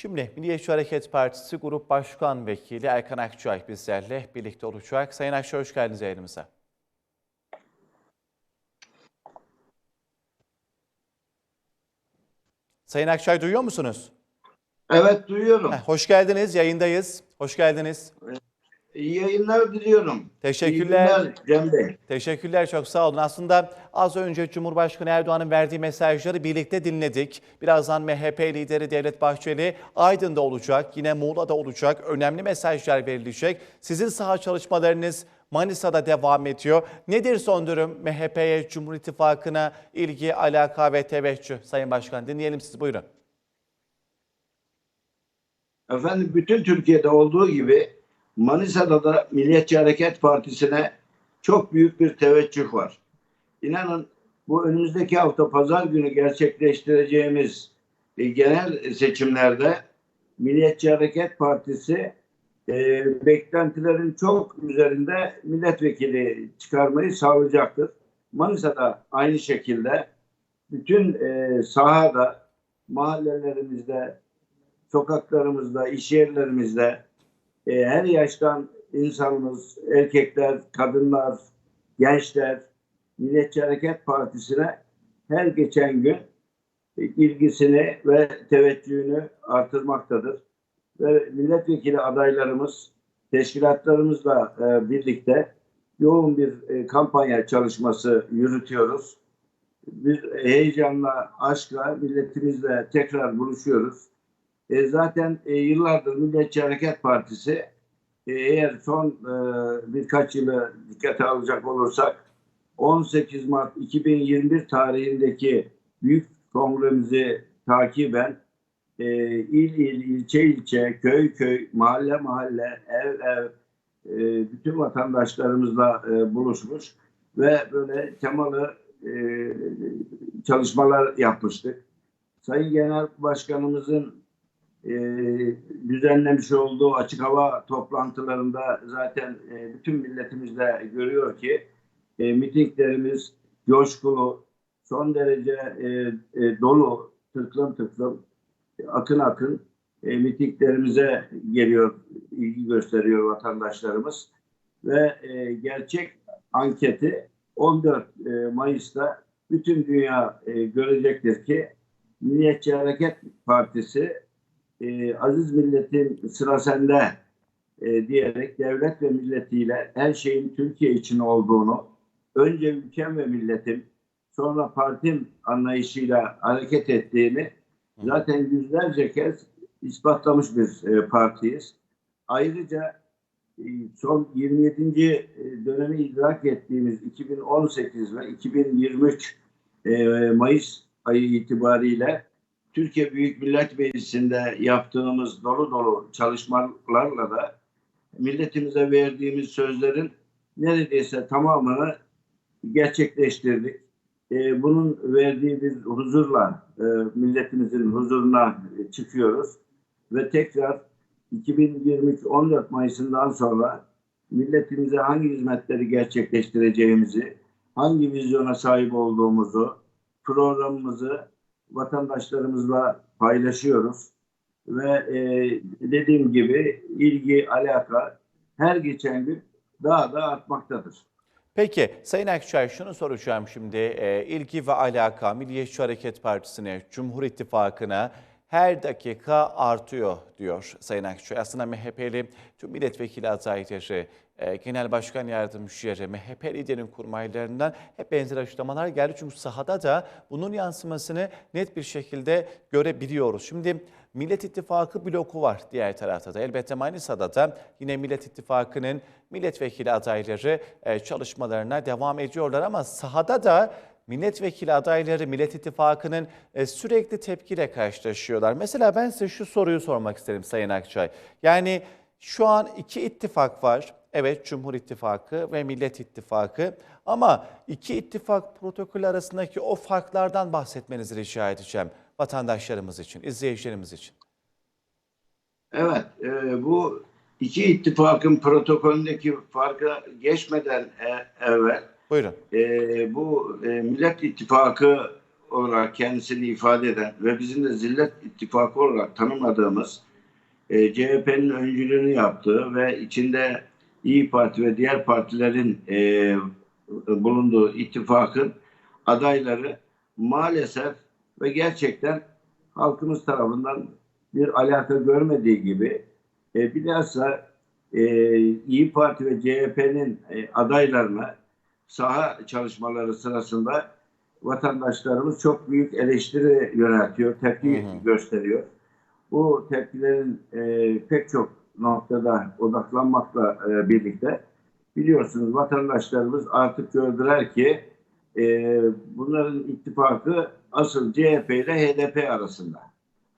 Şimdi Milliyetçi Hareket Partisi Grup Başkan Vekili Erkan Akçay bizlerle birlikte olacak. Sayın Akçay hoş geldiniz yayınımıza. Sayın Akçay duyuyor musunuz? Evet duyuyorum. Heh, hoş geldiniz, yayındayız. Hoş geldiniz. İyi yayınlar diliyorum. Teşekkürler. İyi Cem Bey. Teşekkürler, çok sağ olun. Aslında az önce Cumhurbaşkanı Erdoğan'ın verdiği mesajları birlikte dinledik. Birazdan MHP lideri Devlet Bahçeli Aydın'da olacak, yine Muğla'da olacak. Önemli mesajlar verilecek. Sizin saha çalışmalarınız Manisa'da devam ediyor. Nedir son durum MHP'ye, Cumhur İttifakı'na ilgi, alaka ve teveccüh? Sayın Başkan dinleyelim sizi, buyurun. Efendim bütün Türkiye'de olduğu gibi Manisa'da da Milliyetçi Hareket Partisi'ne çok büyük bir teveccüh var. İnanın bu önümüzdeki hafta pazar günü gerçekleştireceğimiz e, genel seçimlerde Milliyetçi Hareket Partisi e, beklentilerin çok üzerinde milletvekili çıkarmayı sağlayacaktır. Manisa'da aynı şekilde bütün e, sahada, mahallelerimizde, sokaklarımızda, iş yerlerimizde e, her yaştan insanımız, erkekler, kadınlar, gençler Milliyetçi Hareket Partisi'ne her geçen gün ilgisini ve teveccühünü artırmaktadır. Ve milletvekili adaylarımız teşkilatlarımızla e, birlikte yoğun bir e, kampanya çalışması yürütüyoruz. Biz heyecanla, aşkla milletimizle tekrar buluşuyoruz. E, zaten e, yıllardır Milliyetçi Hareket Partisi e, eğer son e, birkaç yılı dikkate alacak olursak 18 Mart 2021 tarihindeki büyük kongremizi takiben e, il il, ilçe ilçe, köy köy, mahalle mahalle, ev ev e, bütün vatandaşlarımızla e, buluşmuş ve böyle temalı e, çalışmalar yapmıştık. Sayın Genel Başkanımızın e, düzenlemiş olduğu açık hava toplantılarında zaten e, bütün milletimiz de görüyor ki e, mitinglerimiz coşkulu, son derece e, e, dolu, tıklım tıklım, akın akın e, mitinglerimize geliyor, ilgi gösteriyor vatandaşlarımız. Ve e, gerçek anketi 14 e, Mayıs'ta bütün dünya e, görecektir ki Milliyetçi Hareket Partisi e, aziz milletin sıra sende e, diyerek devlet ve milletiyle her şeyin Türkiye için olduğunu, önce ülkem ve milletim, sonra partim anlayışıyla hareket ettiğini zaten yüzlerce kez ispatlamış bir e, partiyiz. Ayrıca e, son 27. e, dönemi idrak ettiğimiz 2018 ve 2023 e, Mayıs ayı itibariyle Türkiye Büyük Millet Meclisi'nde yaptığımız dolu dolu çalışmalarla da milletimize verdiğimiz sözlerin neredeyse tamamını gerçekleştirdik. Ee, bunun verdiği bir huzurla e, milletimizin huzuruna e, çıkıyoruz ve tekrar 2023 14 Mayıs'ından sonra milletimize hangi hizmetleri gerçekleştireceğimizi, hangi vizyona sahip olduğumuzu, programımızı vatandaşlarımızla paylaşıyoruz. Ve e, dediğim gibi ilgi, alaka her geçen gün daha da artmaktadır. Peki Sayın Akçay şunu soracağım şimdi. Ee, ilgi ve alaka Milliyetçi Hareket Partisi'ne, Cumhur İttifakı'na her dakika artıyor diyor Sayın Akçay. Aslında MHP'li tüm milletvekili adayları, e, genel başkan yardımcıları, MHP liderinin kurmaylarından hep benzer açıklamalar geldi. Çünkü sahada da bunun yansımasını net bir şekilde görebiliyoruz. Şimdi Millet İttifakı bloku var diğer tarafta da. Elbette Manisa'da da yine Millet İttifakı'nın milletvekili adayları e, çalışmalarına devam ediyorlar ama sahada da milletvekili adayları Millet İttifakı'nın e, sürekli tepkiyle karşılaşıyorlar. Mesela ben size şu soruyu sormak isterim Sayın Akçay. Yani şu an iki ittifak var. Evet Cumhur İttifakı ve Millet İttifakı ama iki ittifak protokolü arasındaki o farklardan bahsetmenizi rica edeceğim vatandaşlarımız için, izleyicilerimiz için. Evet, e, bu iki ittifakın protokolündeki farka geçmeden e, evvel Buyurun. e, bu e, Millet İttifakı olarak kendisini ifade eden ve bizim de Zillet İttifakı olarak tanımladığımız e, CHP'nin öncülüğünü yaptığı ve içinde İyi Parti ve diğer partilerin e, bulunduğu ittifakın adayları maalesef ve gerçekten halkımız tarafından bir alaka görmediği gibi e, bilhassa e, İyi Parti ve CHP'nin e, adaylarına saha çalışmaları sırasında vatandaşlarımız çok büyük eleştiri yöneltiyor, tepki Hı hı. gösteriyor. Bu tepkilerin e, pek çok noktada odaklanmakla e, birlikte biliyorsunuz vatandaşlarımız artık gördüler ki e, bunların ittifakı asıl CHP ile HDP arasında.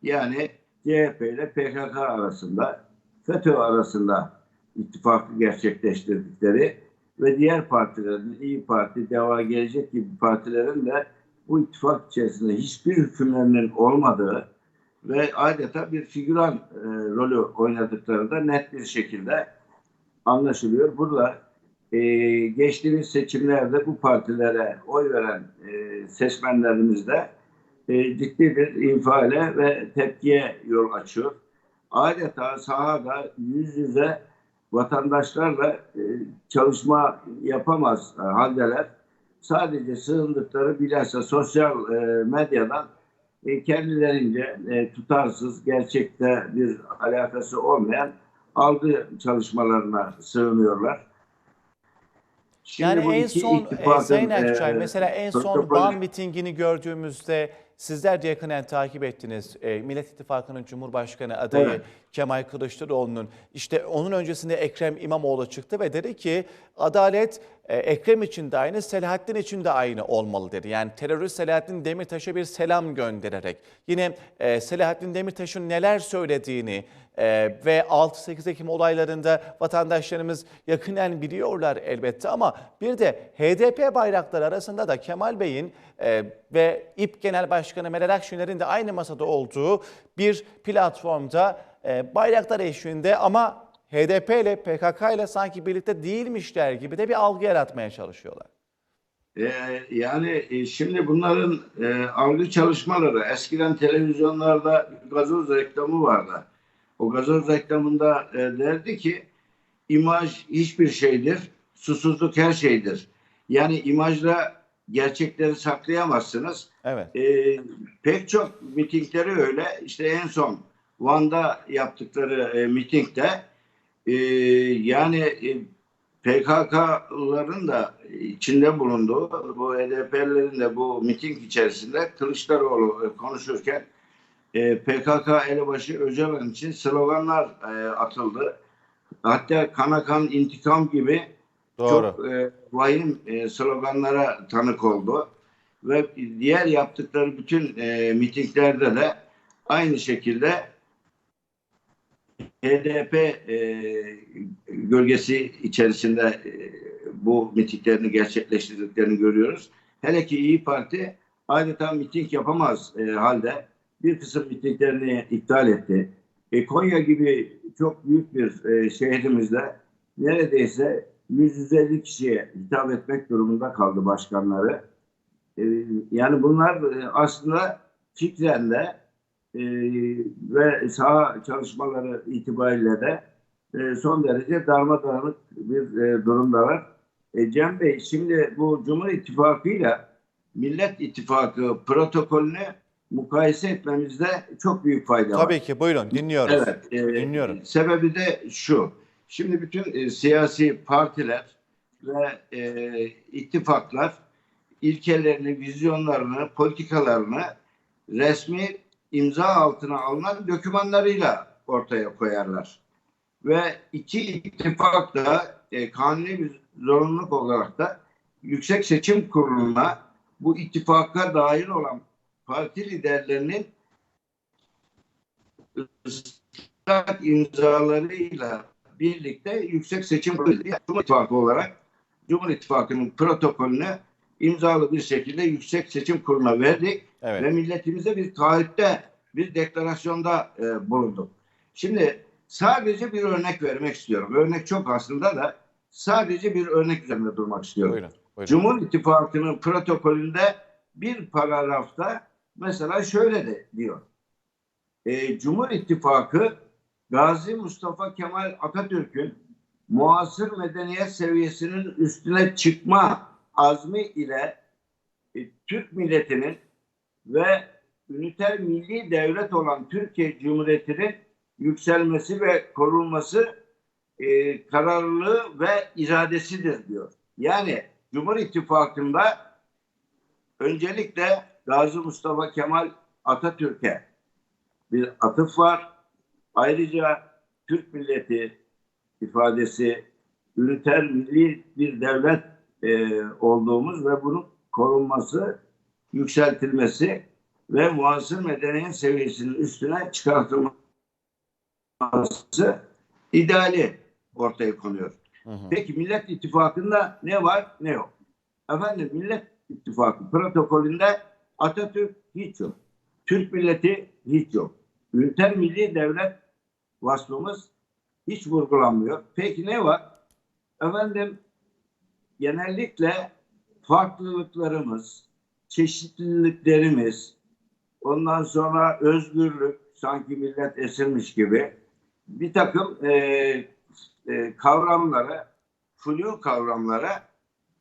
Yani CHP ile PKK arasında, FETÖ arasında ittifakı gerçekleştirdikleri ve diğer partilerin, İyi Parti, Deva Gelecek gibi partilerin de bu ittifak içerisinde hiçbir hükümlerinin olmadığı ve adeta bir figüran e, rolü oynadıkları da net bir şekilde anlaşılıyor. Burada e, geçtiğimiz seçimlerde bu partilere oy veren e, seçmenlerimiz de e, ciddi bir infiale ve tepkiye yol açıyor. Adeta sahada yüz yüze vatandaşlarla e, çalışma yapamaz e, haldeler. Sadece sığındıkları bilhassa sosyal e, medyadan e, kendilerince e, tutarsız, gerçekte bir alakası olmayan algı çalışmalarına sığınıyorlar. Şimdi Yani en son e, Sayın Akçay e, mesela en son Van mitingini gördüğümüzde sizler de yakından takip ettiniz. E, Millet İttifakı'nın Cumhurbaşkanı adayı Evet. Kemal Kılıçdaroğlu'nun işte onun öncesinde Ekrem İmamoğlu çıktı ve dedi ki adalet e, Ekrem için de aynı, Selahattin için de aynı olmalı dedi. Yani terörist Selahattin Demirtaş'a bir selam göndererek yine e, Selahattin Demirtaş'ın neler söylediğini e, ve 6-8 Ekim olaylarında vatandaşlarımız yakinen biliyorlar elbette ama bir de HDP bayrakları arasında da Kemal Bey'in ve İP Genel Başkanı Meral Akşener'in de aynı masada olduğu bir platformda e, bayraklar eşliğinde ama HDP ile PKK ile sanki birlikte değilmişler gibi de bir algı yaratmaya çalışıyorlar. Ee, yani e, şimdi bunların e, algı çalışmaları eskiden televizyonlarda gazoz reklamı vardı. O gazoz reklamında e, derdi ki imaj hiçbir şeydir, susuzluk her şeydir. Yani imajla gerçekleri saklayamazsınız. Evet. E, pek çok mitingleri öyle. İşte en son Van'da yaptıkları e, mitingde e, yani e, PKK'ların da içinde bulunduğu bu HDP'lerin de bu miting içerisinde Kılıçdaroğlu e, konuşurken e, PKK elebaşı Öcalan için sloganlar e, atıldı. Hatta kana kan intikam gibi Doğru. çok e, vahim e, sloganlara tanık oldu. Ve diğer yaptıkları bütün e, mitinglerde de aynı şekilde HDP e, gölgesi içerisinde e, bu mitinglerini gerçekleştirdiklerini görüyoruz. Hele ki İyi Parti adeta miting yapamaz e, halde bir kısım mitinglerini iptal etti. E, Konya gibi çok büyük bir e, şehrimizde neredeyse 150 kişiye hitap etmek durumunda kaldı başkanları. E, yani bunlar e, aslında fikren de e, ve saha çalışmaları itibariyle de e, son derece darmadağınık bir e, durumdalar. E, Cem Bey şimdi bu Cumhur İttifakı'yla Millet İttifakı protokolünü mukayese etmemizde çok büyük fayda var. Tabii ki buyurun dinliyoruz. Evet. e, Dinliyorum. Sebebi de şu. Şimdi bütün e, siyasi partiler ve e, ittifaklar ilkelerini, vizyonlarını, politikalarını resmi imza altına alınan dokümanlarıyla ortaya koyarlar. Ve iki ittifak da e, kanuni bir zorunluluk olarak da Yüksek Seçim Kurulu'na bu ittifaka dahil olan parti liderlerinin ıslak imzalarıyla birlikte Yüksek Seçim Kurulu Cumhur İttifakı olarak Cumhur İttifakı'nın protokolünü imzalı bir şekilde Yüksek Seçim Kurulu'na verdik Evet. ve milletimize bir taahhütte, bir deklarasyonda e, bulunduk. Şimdi sadece bir örnek vermek istiyorum. Örnek çok aslında da sadece bir örnek üzerinde durmak istiyorum. Buyurun. buyurun. Cumhur İttifakı'nın protokolünde bir paragrafta mesela şöyle de diyor. E, Cumhur İttifakı Gazi Mustafa Kemal Atatürk'ün muasır medeniyet seviyesinin üstüne çıkma azmi ile e, Türk milletinin ve üniter milli devlet olan Türkiye Cumhuriyeti'nin yükselmesi ve korunması e, kararlılığı ve iradesidir diyor. Yani Cumhur İttifakı'nda öncelikle Gazi Mustafa Kemal Atatürk'e bir atıf var. Ayrıca Türk milleti ifadesi üniter milli bir devlet e, olduğumuz ve bunun korunması, yükseltilmesi ve muasır medeniyet seviyesinin üstüne çıkartılması ideali ortaya konuyor. Hı hı. Peki Millet İttifakı'nda ne var ne yok? Efendim Millet İttifakı protokolünde Atatürk hiç yok. Türk milleti hiç yok. Üniter milli devlet vasfımız hiç vurgulanmıyor. Peki ne var? Efendim genellikle farklılıklarımız, çeşitliliklerimiz, ondan sonra özgürlük, sanki millet esirmiş gibi bir takım e, e, kavramlara, flu kavramlara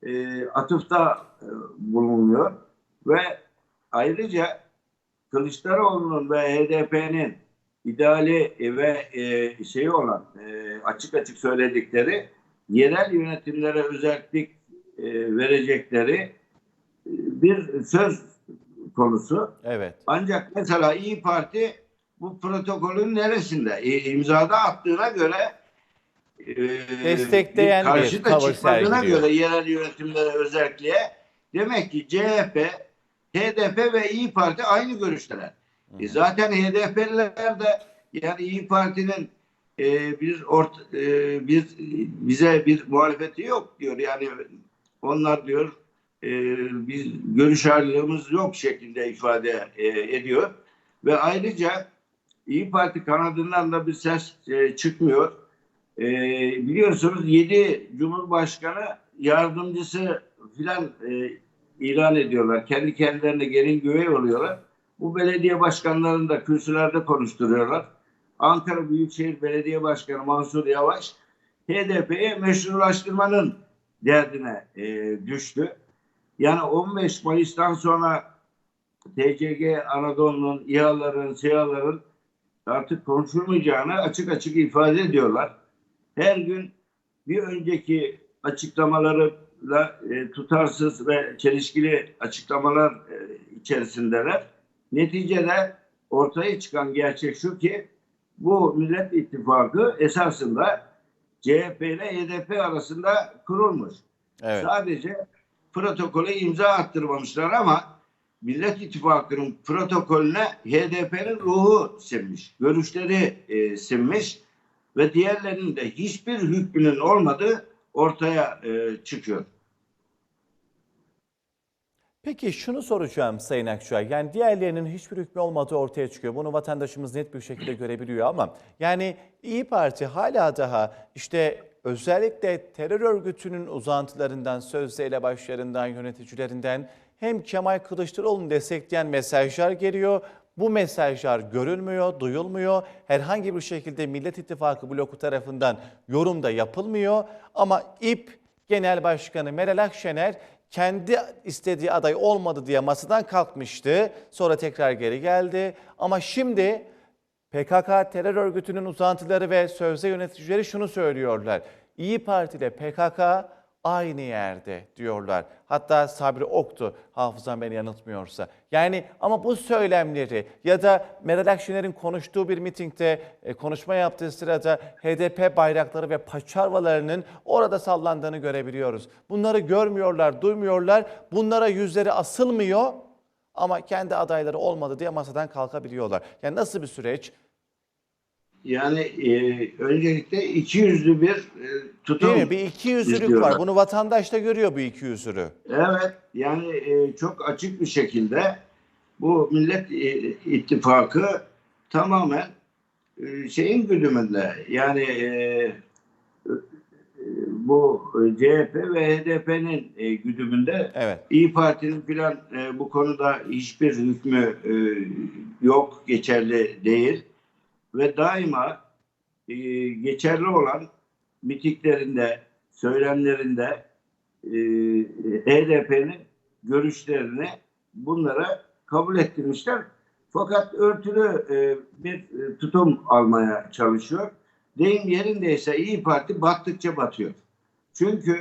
e, atıfta e, bulunuyor. Ve ayrıca Kılıçdaroğlu'nun ve HDP'nin ideali ve e, şeyi olan e, açık açık söyledikleri yerel yönetimlere özellik e, verecekleri e, bir söz konusu. Evet. Ancak mesela İyi Parti bu protokolün neresinde? E, imzada attığına göre e, Destekleyen karşı da çıkmadığına göre yerel yönetimlere özelliğe demek ki CHP, HDP ve İyi Parti aynı görüşteler. E zaten HDP'liler de yani İyi Parti'nin e, bir ort e, bir bize bir muhalefeti yok diyor. Yani onlar diyor e, biz görüş ayrılığımız yok şeklinde ifade e, ediyor ve ayrıca İyi Parti kanadından da bir ses e, çıkmıyor. E, biliyorsunuz 7 Cumhurbaşkanı yardımcısı filan e, ilan ediyorlar. Kendi kendilerine gelin güvey oluyorlar. Bu belediye başkanlarını da kürsülerde konuşturuyorlar. Ankara Büyükşehir Belediye Başkanı Mansur Yavaş HDP'yi meşrulaştırmanın derdine e, düştü. Yani 15 Mayıs'tan sonra TCG Anadolu'nun, İHA'ların, SİHA'ların artık konuşulmayacağını açık açık ifade ediyorlar. Her gün bir önceki açıklamalarıyla e, tutarsız ve çelişkili açıklamalar e, içerisindeler. Neticede ortaya çıkan gerçek şu ki bu Millet İttifakı esasında CHP ile HDP arasında kurulmuş. Evet. Sadece protokole imza attırmamışlar ama Millet İttifakı'nın protokolüne HDP'nin ruhu sinmiş, görüşleri e, sinmiş ve diğerlerinin de hiçbir hükmünün olmadığı ortaya e, çıkıyor. Peki şunu soracağım Sayın Akçay. Yani diğerlerinin hiçbir hükmü olmadığı ortaya çıkıyor. Bunu vatandaşımız net bir şekilde görebiliyor ama yani İyi Parti hala daha işte özellikle terör örgütünün uzantılarından, sözde elebaşlarından, yöneticilerinden hem Kemal Kılıçdaroğlu'nu destekleyen mesajlar geliyor. Bu mesajlar görülmüyor, duyulmuyor. Herhangi bir şekilde Millet İttifakı bloku tarafından yorum da yapılmıyor. Ama İP Genel Başkanı Meral Akşener kendi istediği aday olmadı diye masadan kalkmıştı. Sonra tekrar geri geldi. Ama şimdi PKK terör örgütünün uzantıları ve sözde yöneticileri şunu söylüyorlar. İyi Parti ile PKK aynı yerde diyorlar. Hatta Sabri Oktu hafızam beni yanıltmıyorsa. Yani ama bu söylemleri ya da Meral Akşener'in konuştuğu bir mitingde e, konuşma yaptığı sırada HDP bayrakları ve paçavralarının orada sallandığını görebiliyoruz. Bunları görmüyorlar, duymuyorlar. Bunlara yüzleri asılmıyor ama kendi adayları olmadı diye masadan kalkabiliyorlar. Yani nasıl bir süreç? Yani e, öncelikle iki yüzlü bir e, tutum. Değil mi? Bir ikiyüzlülük izliyorlar. var. Bunu vatandaş da görüyor bu ikiyüzlülüğü. Evet yani e, çok açık bir şekilde bu Millet e, İttifakı tamamen e, şeyin güdümünde yani e, bu CHP ve HDP'nin e, güdümünde Evet. İyi Parti'nin filan e, bu konuda hiçbir hükmü e, yok, geçerli değil. Ve daima e, geçerli olan mitiklerinde, söylemlerinde e, HDP'nin görüşlerini bunlara kabul ettirmişler. Fakat örtülü e, bir e, tutum almaya çalışıyor. Deyim yerindeyse İyi Parti battıkça batıyor. Çünkü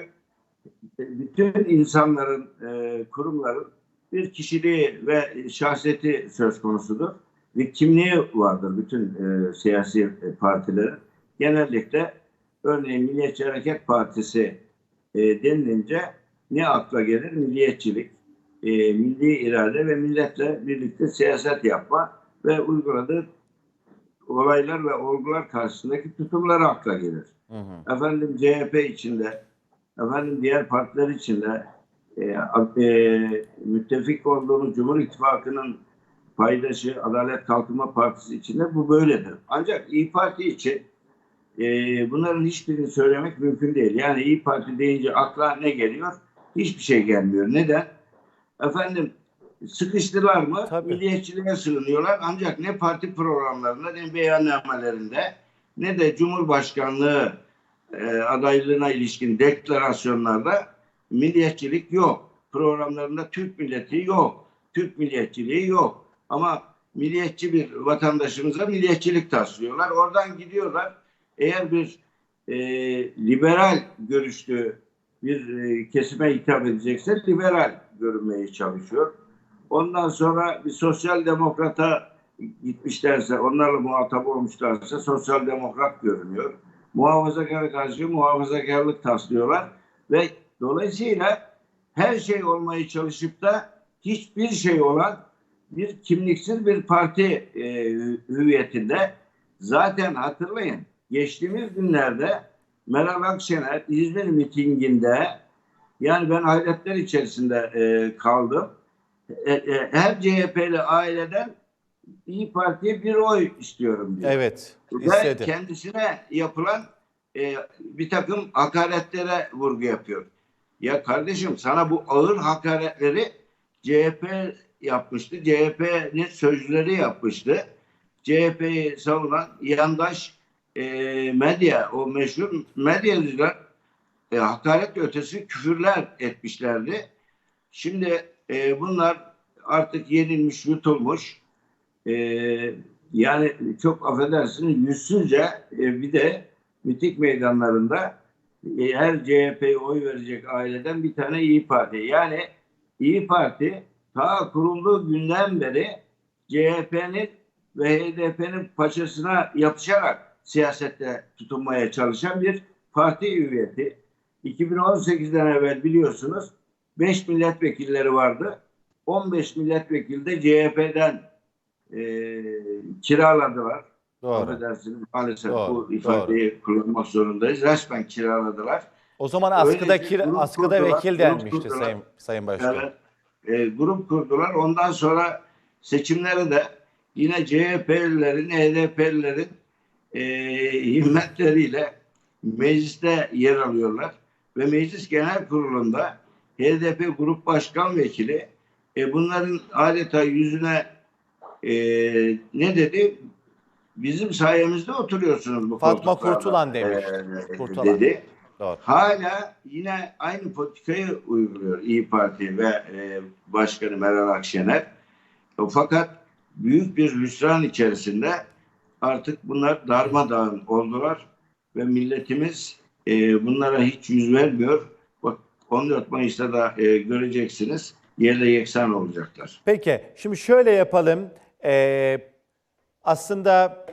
e, bütün insanların, e, kurumların bir kişiliği ve şahsiyeti söz konusudur. Bir kimliği vardır bütün e, siyasi e, partilerin. Genellikle örneğin Milliyetçi Hareket Partisi e, denilince ne akla gelir? Milliyetçilik, e, milli irade ve milletle birlikte siyaset yapma ve uyguladığı olaylar ve olgular karşısındaki tutumları akla gelir Hı hı. efendim CHP içinde, efendim diğer partiler içinde e, e, müttefik olduğumuz Cumhur İttifakı'nın paydaşı Adalet Kalkınma Partisi içinde bu böyledir. Ancak İyi Parti için e, bunların hiçbirini söylemek mümkün değil. Yani İyi Parti deyince akla ne geliyor? Hiçbir şey gelmiyor. Neden? Efendim sıkıştılar mı? Tabii. Milliyetçiliğe sığınıyorlar. Ancak ne parti programlarında ne beyannamelerinde ne de Cumhurbaşkanlığı e, adaylığına ilişkin deklarasyonlarda milliyetçilik yok. Programlarında Türk milleti yok. Türk milliyetçiliği yok. Ama milliyetçi bir vatandaşımıza milliyetçilik taslıyorlar. Oradan gidiyorlar. Eğer bir e, liberal görüşlü bir e, kesime hitap edecekse liberal görünmeye çalışıyor. Ondan sonra bir sosyal demokrata gitmişlerse, onlarla muhatap olmuşlarsa sosyal demokrat görünüyor. Muhafazakara karşı muhafazakarlık taslıyorlar ve dolayısıyla her şey olmaya çalışıp da hiçbir şey olan bir kimliksiz bir parti e, hüviyetinde zaten hatırlayın geçtiğimiz günlerde Meral Akşener İzmir mitinginde yani ben hayretler içerisinde e, kaldım. E, e, her CHP'li aileden İyi Parti'ye bir oy istiyorum diyor. Evet. Ve istedi. kendisine yapılan e, bir takım hakaretlere vurgu yapıyor. Ya kardeşim sana bu ağır hakaretleri CHP yapmıştı. CHP'nin sözcüleri yapmıştı. CHP'yi savunan yandaş e, medya, o meşhur medyacılar e, hakaret ötesi küfürler etmişlerdi. Şimdi e, bunlar artık yenilmiş, yutulmuş. E, yani çok affedersiniz yüzsüzce e, bir de mitik meydanlarında e, her CHP'ye oy verecek aileden bir tane İyi Parti. Yani İyi Parti ta kurulduğu günden beri CHP'nin ve HDP'nin paçasına yapışarak siyasette tutunmaya çalışan bir parti üyeti. 2018'den evvel biliyorsunuz 5 milletvekilleri vardı. 15 milletvekili de CHP'den e, kiraladılar. Doğru. Affedersiniz maalesef Doğru, bu ifadeyi kullanmak zorundayız. Resmen kiraladılar. O zaman askıda, grup askıda vekil denmişti. Sayın, Sayın Başkan. Evet. E, grup kurdular. Ondan sonra seçimlere de yine CHP'lilerin, HDP'lilerin e, himmetleriyle mecliste yer alıyorlar. Ve meclis genel kurulunda HDP grup başkan vekili e, bunların adeta yüzüne e, ne dedi? Bizim sayemizde oturuyorsunuz bu Fatma Kurtulan demiş. e, Kurtulan. dedi Doğru. hala yine aynı politikayı uyguluyor İyi Parti ve e, Başkanı Meral Akşener. O, Fakat büyük bir hüsran içerisinde artık bunlar darmadağın oldular ve milletimiz e, bunlara hiç yüz vermiyor. Bak 14 Mayıs'ta da e, göreceksiniz yerle yeksan olacaklar. Peki, şimdi şöyle yapalım. Ee, aslında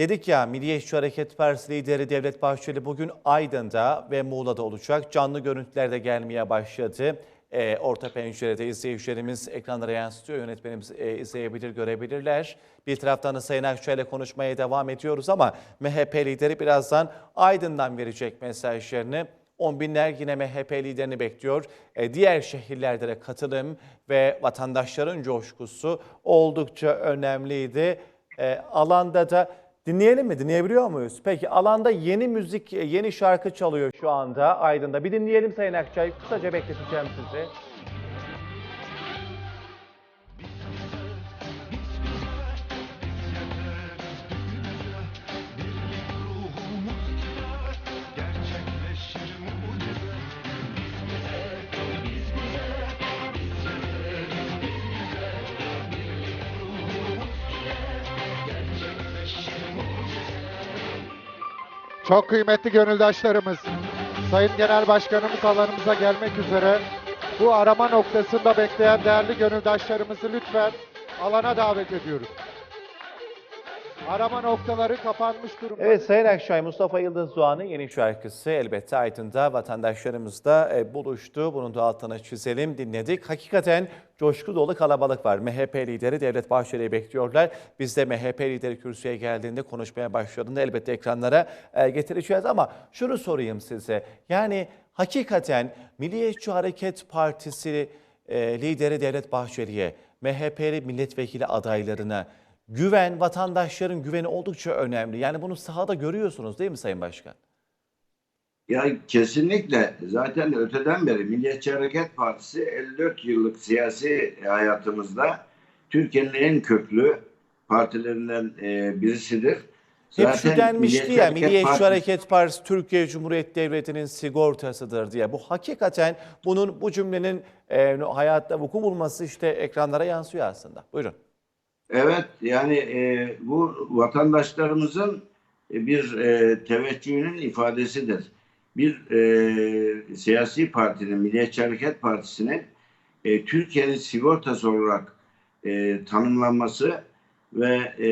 dedik ya Milliyetçi Hareket Partisi lideri Devlet Bahçeli bugün Aydın'da ve Muğla'da olacak. Canlı görüntüler de gelmeye başladı. Ee, orta pencerede izleyicilerimiz ekranlara yansıtıyor. Yönetmenimiz e, izleyebilir, görebilirler. Bir taraftan da Sayın Akçay'la konuşmaya devam ediyoruz ama MHP lideri birazdan Aydın'dan verecek mesajlarını. On binler yine MHP liderini bekliyor. E, diğer şehirlerde de katılım ve vatandaşların coşkusu oldukça önemliydi. E, alanda da Dinleyelim mi? Dinleyebiliyor muyuz? Peki alanda yeni müzik, yeni şarkı çalıyor şu anda Aydın'da. Bir dinleyelim Sayın Akçay. Kısaca bekleteceğim sizi. Çok kıymetli gönüldaşlarımız, Sayın Genel Başkanımız alanımıza gelmek üzere bu arama noktasında bekleyen değerli gönüldaşlarımızı lütfen alana davet ediyoruz. Arama noktaları kapanmış durumda. Evet Sayın Akçay, Mustafa Yıldız Doğan'ın yeni şarkısı elbette Aydın'da vatandaşlarımızla e, buluştu. Bunun da altını çizelim, dinledik. Hakikaten coşku dolu kalabalık var. MHP lideri Devlet Bahçeli'yi bekliyorlar. Biz de MHP lideri kürsüye geldiğinde konuşmaya başladığında elbette ekranlara e, getireceğiz. Ama şunu sorayım size. Yani hakikaten Milliyetçi Hareket Partisi e, lideri Devlet Bahçeli'ye, MHP'li milletvekili adaylarına güven, vatandaşların güveni oldukça önemli. Yani bunu sahada görüyorsunuz değil mi Sayın Başkan? Ya kesinlikle zaten öteden beri Milliyetçi Hareket Partisi 54 yıllık siyasi hayatımızda Türkiye'nin en köklü partilerinden e, birisidir. Hep şu denmişti ya Milliyetçi Partisi- Hareket Partisi Türkiye Cumhuriyeti Devleti'nin sigortasıdır diye. Bu hakikaten bunun bu cümlenin e, hayatta vuku bulması işte ekranlara yansıyor aslında. Buyurun. Evet yani e, bu vatandaşlarımızın e, bir e, teveccühünün ifadesidir. Bir e, siyasi partinin, Milliyetçi Hareket Partisi'nin e, Türkiye'nin sigortası olarak e, tanımlanması ve e,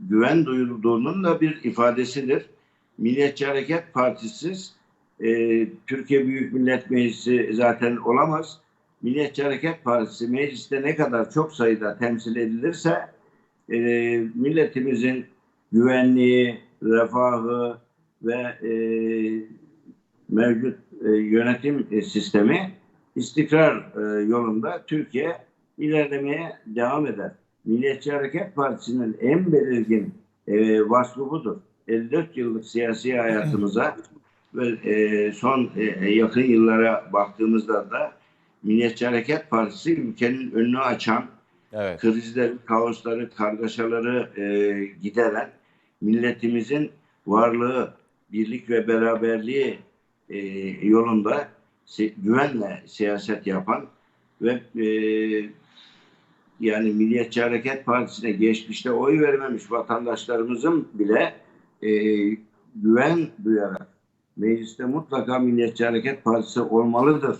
güven duyulduğunun da bir ifadesidir. Milliyetçi Hareket Partisiz e, Türkiye Büyük Millet Meclisi zaten olamaz. Milliyetçi Hareket Partisi mecliste ne kadar çok sayıda temsil edilirse e, milletimizin güvenliği, refahı ve e, mevcut e, yönetim sistemi istikrar e, yolunda Türkiye ilerlemeye devam eder. Milliyetçi Hareket Partisi'nin en belirgin e, vasfı budur. 54 yıllık siyasi hayatımıza ve e, son e, yakın yıllara baktığımızda da Milliyetçi Hareket Partisi ülkenin önünü açan, Evet. krizleri, kaosları, kargaşaları e, gideren, milletimizin varlığı, birlik ve beraberliği e, yolunda si- güvenle siyaset yapan ve e, yani Milliyetçi Hareket Partisi'ne geçmişte oy vermemiş vatandaşlarımızın bile e, güven duyarak mecliste mutlaka Milliyetçi Hareket Partisi olmalıdır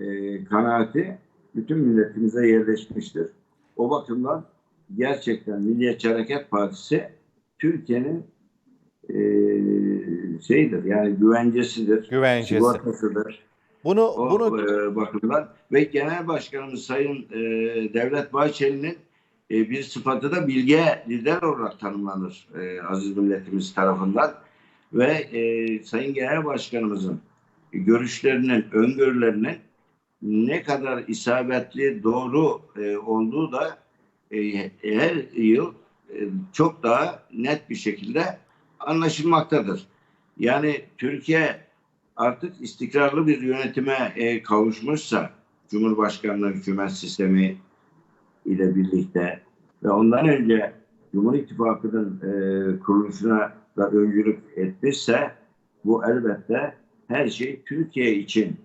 e, kanaati bütün milletimize yerleşmiştir. O bakımdan gerçekten Milliyetçi Hareket Partisi Türkiye'nin e, şeydir yani güvencesidir, Güvencesi. sigortasıdır. Bunu O bunu e, bakımdan ve Genel Başkanımız Sayın e, Devlet Bahçeli'nin e, bir sıfatı da bilge lider olarak tanımlanır e, aziz milletimiz tarafından ve e, Sayın Genel Başkanımızın görüşlerinin, öngörülerinin ne kadar isabetli, doğru e, olduğu da e, her yıl e, çok daha net bir şekilde anlaşılmaktadır. Yani Türkiye artık istikrarlı bir yönetime e, kavuşmuşsa Cumhurbaşkanlığı hükümet sistemi ile birlikte ve ondan önce Cumhur İttifakı'nın e, kuruluşuna da öncülük etmişse bu elbette her şey Türkiye için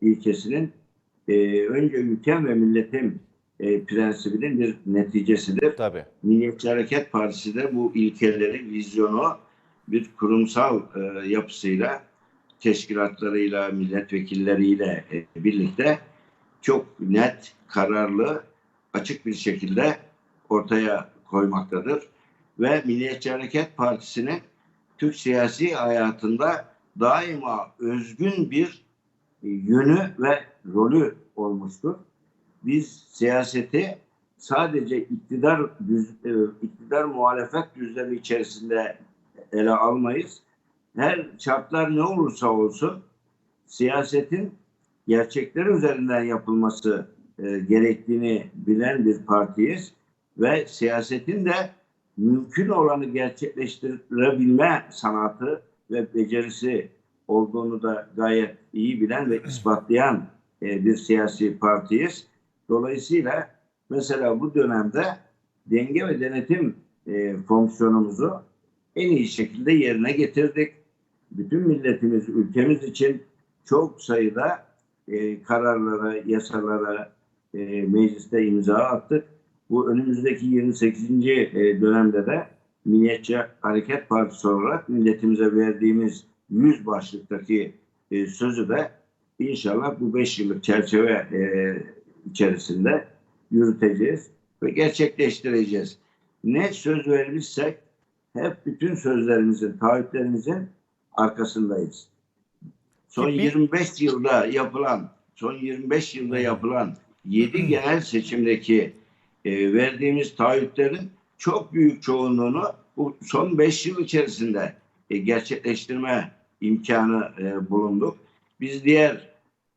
ilkesinin e, önce ülkem ve milletim e, prensibinin bir neticesidir. tabii. Milliyetçi Hareket Partisi de bu ilkeleri, vizyonu bir kurumsal e, yapısıyla, teşkilatlarıyla, milletvekilleriyle e, birlikte çok net, kararlı, açık bir şekilde ortaya koymaktadır. Ve Milliyetçi Hareket Partisi'nin Türk siyasi hayatında daima özgün bir yönü ve rolü olmuştur. Biz siyaseti sadece iktidar düz, e, iktidar muhalefet düzlemi içerisinde ele almayız. Her şartlar ne olursa olsun siyasetin gerçekler üzerinden yapılması e, gerektiğini bilen bir partiyiz ve siyasetin de mümkün olanı gerçekleştirebilme sanatı ve becerisi olduğunu da gayet iyi bilen ve ispatlayan e, bir siyasi partiyiz. Dolayısıyla mesela bu dönemde denge ve denetim e, fonksiyonumuzu en iyi şekilde yerine getirdik. Bütün milletimiz, ülkemiz için çok sayıda e, kararlara, yasalara mecliste imza attık. Bu önümüzdeki 28. e, dönemde de Milliyetçi Hareket Partisi olarak milletimize verdiğimiz 100 başlıktaki sözü de inşallah bu 5 yıllık çerçeve e, içerisinde yürüteceğiz ve gerçekleştireceğiz. Ne söz vermişsek hep bütün sözlerimizin, taahhütlerimizin arkasındayız. Son Bir- 25 yılda yapılan, son 25 yılda yapılan 7 genel seçimdeki e, verdiğimiz taahhütlerin çok büyük çoğunluğunu bu son 5 yıl içerisinde e, gerçekleştirme imkanı e, bulunduk. Biz diğer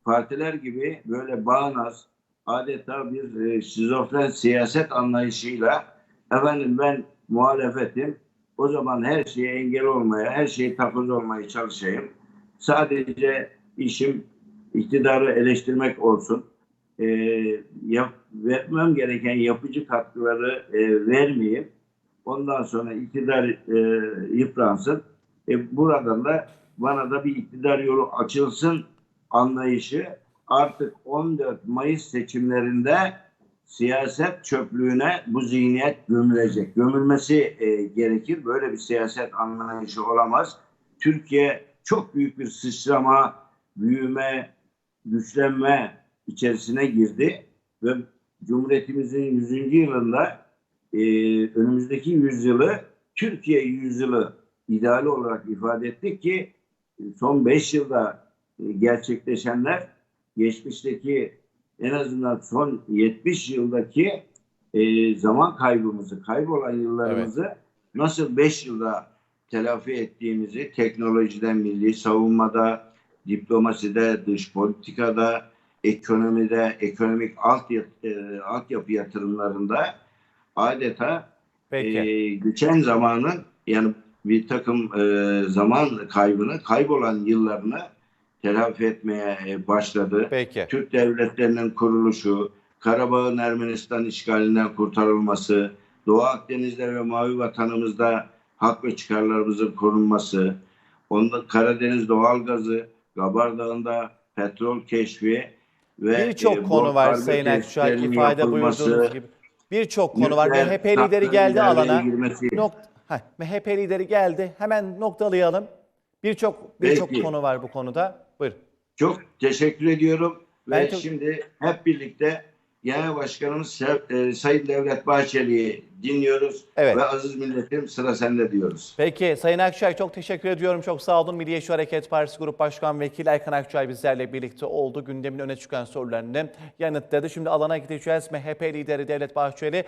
partiler gibi böyle bağnaz, adeta bir e, şizofren siyaset anlayışıyla efendim ben muhalefetim, o zaman her şeye engel olmaya, her şeye takoz olmaya çalışayım. Sadece işim iktidarı eleştirmek olsun. E, yap, vermem gereken yapıcı katkıları e, vermeyeyim. Ondan sonra iktidar e, yıpransın. E, buradan da bana da bir iktidar yolu açılsın anlayışı artık 14 Mayıs seçimlerinde siyaset çöplüğüne bu zihniyet gömülecek. Gömülmesi e, gerekir. Böyle bir siyaset anlayışı olamaz. Türkiye çok büyük bir sıçrama, büyüme, güçlenme içerisine girdi ve Cumhuriyetimizin 100. yılında e, önümüzdeki yüzyılı Türkiye yüzyılı ideali olarak ifade ettik ki son 5 yılda gerçekleşenler geçmişteki en azından son 70 yıldaki e, zaman kaybımızı, kaybolan yıllarımızı nasıl 5 yılda telafi ettiğimizi teknolojiden, milli savunmada, diplomaside, dış politikada, ekonomide, ekonomik alt, e, altyapı yatırımlarında adeta Peki. e, geçen zamanın yani bir takım e, zaman kaybını, kaybolan yıllarını telafi etmeye e, başladı. Peki. Türk devletlerinin kuruluşu, Karabağ'ın Ermenistan işgalinden kurtarılması, Doğu Akdeniz'de ve Mavi Vatanımızda hak ve çıkarlarımızın korunması, onda Karadeniz doğalgazı, Gabar Dağı'nda petrol keşfi ve Birçok e, konu var Sayın Akçay ifade buyurduğunuz gibi. Birçok konu var. MHP lideri geldi alana. girmesi. Nok Heh, MHP lideri geldi. Hemen noktalayalım. Birçok birçok Peki. konu var bu konuda. Buyur. Çok teşekkür ediyorum ve çok- şimdi hep birlikte Genel Başkanımız Sev- e, Sayın Devlet Bahçeli'yi dinliyoruz Evet. ve aziz milletim sıra sende diyoruz. Peki Sayın Akçay çok teşekkür ediyorum. Çok sağ olun. Milliyetçi Hareket Partisi Grup Başkan Vekili Erkan Akçay bizlerle birlikte oldu. Gündemin öne çıkan sorularını yanıtladı. Şimdi alana gideceğiz. MHP lideri Devlet Bahçeli